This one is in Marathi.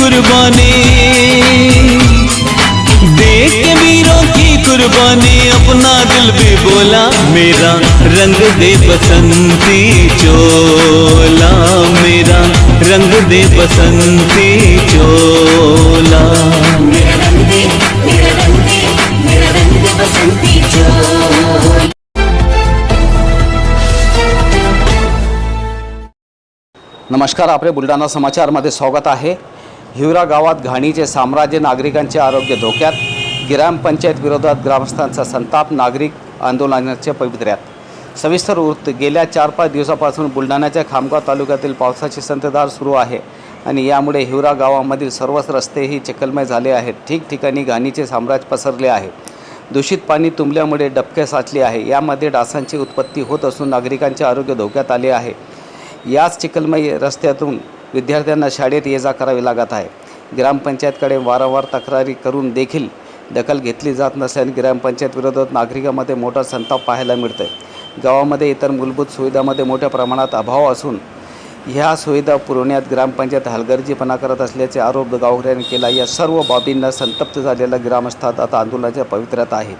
कुर्बानी। देख के वीरों की कुर्बानी, अपना दिल भी बोला, मेरा रंग दे बसंती चोला। मेरा रंग दे बसंती चोला। नमस्कार रंग दे समाचार रंग स्वागत मेरा हिवरा गावात घाणीचे साम्राज्य नागरिकांचे आरोग्य धोक्यात ग्रामपंचायत विरोधात ग्रामस्थांचा संताप नागरिक आंदोलनाच्या पवित्र्यात सविस्तर वृत्त गेल्या चार पाच दिवसापासून बुलढाण्याच्या खामगाव तालुक्यातील पावसाची संततधार सुरू आहे आणि यामुळे हिवरा गावामधील सर्वच रस्तेही चिखलमय झाले आहेत. ठिकठिकाणी घाणीचे साम्राज्य पसरले आहे. दूषित पाणी तुंबल्यामुळे डबके साचले आहे. यामध्ये डासांची उत्पत्ती होत असून नागरिकांचे आरोग्य धोक्यात आले आहे. याच चिखलमय रस्त्यातून विद्यार्थ्यांना शाळेत ये जा करावी लागत आहे. ग्रामपंचायतकडे वारंवार तक्रारी करून देखील दखल घेतली जात नसल्याने ग्रामपंचायत विरोधात नागरिकांमध्ये मोठा संताप पाहायला मिळतोय. गावामध्ये इतर मूलभूत सुविधामध्ये मोठ्या प्रमाणात अभाव असून ह्या सुविधा पुरवण्यात ग्रामपंचायत हलगर्जीपणा करत असल्याचे आरोप गावकऱ्यांनी केला. या सर्व बाबींना संतप्त झालेल्या ग्रामस्थात आता आंदोलनाच्या पवित्र्यात आहेत.